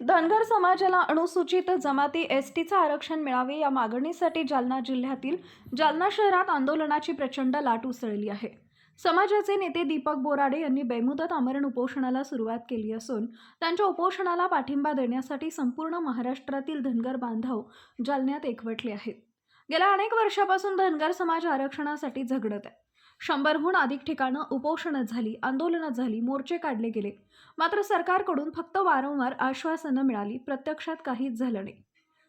धनगर समाजाला अनुसूचित जमाती एस टीचं आरक्षण मिळावे या मागणीसाठी जालना जिल्ह्यातील जालना शहरात आंदोलनाची प्रचंड लाट उसळली आहे. समाजाचे नेते दीपक बोराडे यांनी बेमुदत आमरण उपोषणाला सुरुवात केली असून त्यांच्या उपोषणाला पाठिंबा देण्यासाठी संपूर्ण महाराष्ट्रातील धनगर बांधव जालन्यात एकवटले आहेत. गेल्या अनेक वर्षापासून धनगर समाज आरक्षणासाठी झगडत आहे. शंभरहून अधिक ठिकाणं उपोषणं झाली आंदोलनं झाली मोर्चे काढले गेले. मात्र सरकारकडून फक्त वारंवार आश्वासनं मिळाली प्रत्यक्षात काहीच झालं नाही.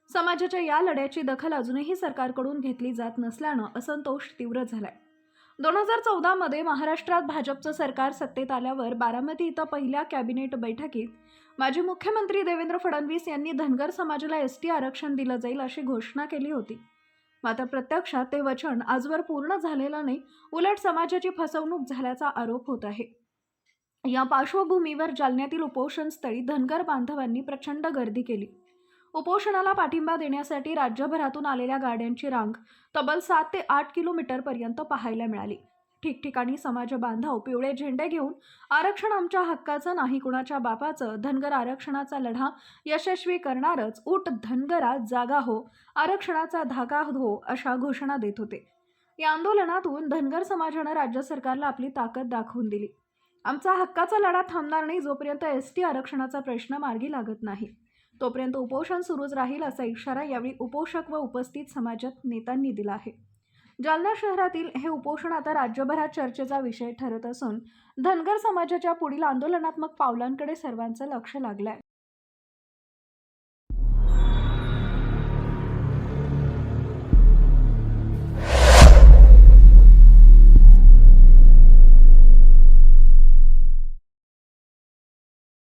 समाजाच्या या लढ्याची दखल अजूनही सरकारकडून घेतली जात नसल्यानं असंतोष तीव्र झालाय. दोन हजार चौदामध्ये महाराष्ट्रात भाजपचं सरकार सत्तेत आल्यावर बारामती इथं पहिल्या कॅबिनेट बैठकीत माजी मुख्यमंत्री देवेंद्र फडणवीस यांनी धनगर समाजाला एस टी आरक्षण दिलं जाईल अशी घोषणा केली होती. मात्र प्रत्यक्षात ते वचन आजवर पूर्ण झालेलं नाही उलट समाजाची फसवणूक झाल्याचा आरोप होत आहे. या पार्श्वभूमीवर जालन्यातील उपोषणस्थळी धनगर बांधवांनी प्रचंड गर्दी केली. उपोषणाला पाठिंबा देण्यासाठी राज्यभरातून आलेल्या गाड्यांची रांग तब्बल सात ते आठ किलोमीटरपर्यंत पाहायला मिळाली. ठिकठिकाणी समाज बांधव पिवळे झेंडे घेऊन आरक्षण आमच्या हक्काचं नाही कुणाच्या बापाचं धनगर आरक्षणाचा लढा यशस्वी करणारच उट धनगरा जागा हो आरक्षणाचा धागा हो अशा घोषणा देत होते. या आंदोलनातून धनगर समाजानं राज्य सरकारला आपली ताकद दाखवून दिली. आमचा हक्काचा लढा थांबणार नाही जोपर्यंत एस टी आरक्षणाचा प्रश्न मार्गी लागत नाही. तोपर्यंत उपोषण सुरूच राहील असा इशारा यावेळी उपोषक व उपस्थित समाजात नेत्यांनी दिला आहे. जालना शहरातील हे उपोषण आता राज्यभरात चर्चेचा विषय ठरत असून धनगर समाजाच्या पुढील आंदोलनात्मक पावलांकडे सर्वांचं लक्ष लागलं आहे